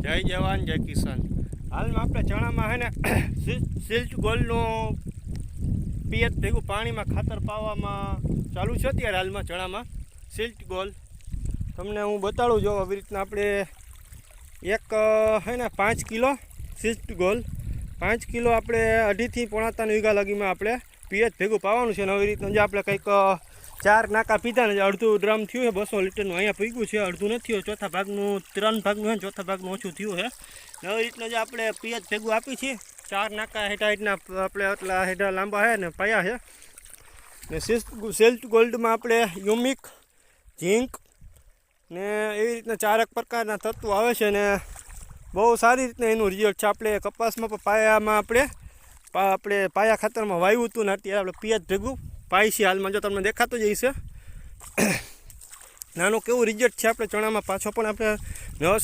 જય જવાન, જય કિસાન. હાલમાં આપણે ચણામાં હે ને સિલ્ટ ગોલ્ડનું પિયત ભેગું પાણીમાં ખાતર પાવામાં ચાલુ છે અત્યારે હાલમાં ચણામાં સિલ્ટ ગોલ તમને હું બતાડું જો આવી રીતના આપણે એક હે ને, પાંચ કિલો સિલ્ટ ગોલ પાંચ કિલો આપણે અઢીથી પોણા ત્રણ વીઘા લગીમાં આપણે પિયત ભેગું પાવાનું છે ને આવી રીતના જે આપણે કંઈક ચાર નાકા પીધા ને અડધું ડ્રમ થયું છે, બસો લીટરનું. અહીંયા પીગ્યું છે, અડધું નથી થયું. ચોથા ભાગનું, ત્રણ ભાગનું છે ચોથા ભાગનું ઓછું થયું છે. ને રીતનું જે આપણે પિયત ભેગું આપી છીએ, ચાર નાકા હેઠા હેઠના આપણે આટલા હેઠા લાંબા છે ને, પાયા છે. ને સિલ્ટ ગોલ્ડમાં આપણે યુમિક, ઝીંક ને એવી રીતના ચારક પ્રકારના તત્વો આવે છે ને, બહુ સારી રીતના એનું રિઝલ્ટ છે. આપણે કપાસમાં પાયામાં આપણે આપણે પાયા ખાતરમાં વાવ્યું હતું ને, અત્યારે આપણે પિયત ભેગું છે હાલમાં જો તમને દેખાતું જ હશે. નાનું કેવું રિઝલ્ટ છે આપણે ચણામાં પાછો પણ આપણે નવા